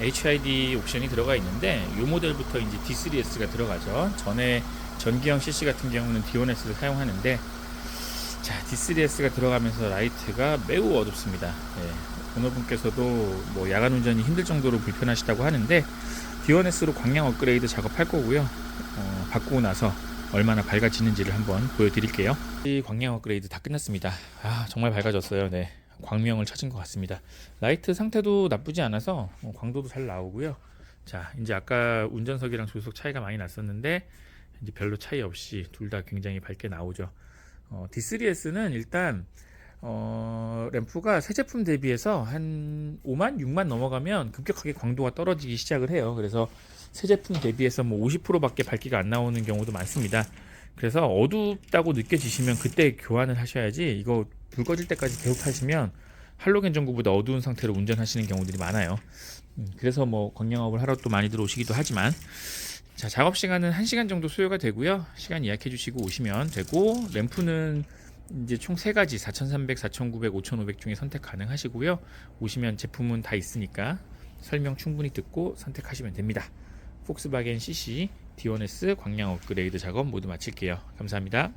HID 옵션이 들어가 있는데 이 모델부터 이제 D3S가 들어가죠. 전에 전기형 CC 같은 경우는 D1S를 사용하는데 자 D3S가 들어가면서 라이트가 매우 어둡습니다. 예, 오너분께서도 뭐 야간 운전이 힘들 정도로 불편하시다고 하는데 D1S로 광량 업그레이드 작업할 거고요. 어, 바꾸고 나서 얼마나 밝아지는지를 한번 보여드릴게요. 이 광량 업그레이드 다 끝났습니다. 아 정말 밝아졌어요. 네. 광명을 찾은 것 같습니다. 라이트 상태도 나쁘지 않아서 어, 광도도 잘 나오고요. 자, 이제 아까 운전석이랑 조수석 차이가 많이 났었는데 이제 별로 차이 없이 둘 다 굉장히 밝게 나오죠. 어, D3S는 일단 어, 램프가 새 제품 대비해서 한 5만, 6만 넘어가면 급격하게 광도가 떨어지기 시작을 해요. 그래서 새 제품 대비해서 뭐 50%밖에 밝기가 안 나오는 경우도 많습니다. 그래서 어둡다고 느껴지시면 그때 교환을 하셔야지 이거 불 꺼질 때까지 계속 타시면 할로겐 전구보다 어두운 상태로 운전하시는 경우들이 많아요. 음, 그래서 뭐 광량업을 하러 또 많이 들어오시기도 하지만 자 작업 시간은 1시간 정도 소요가 되고요. 시간 예약해 주시고 오시면 되고 램프는 이제 총세 가지 4,300, 4,900, 5,500 중에 선택 가능하시고요. 오시면 제품은 다 있으니까 설명 충분히 듣고 선택하시면 됩니다. 폭스바겐 CC D1S 광량 업그레이드 작업 모두 마칠게요. 감사합니다.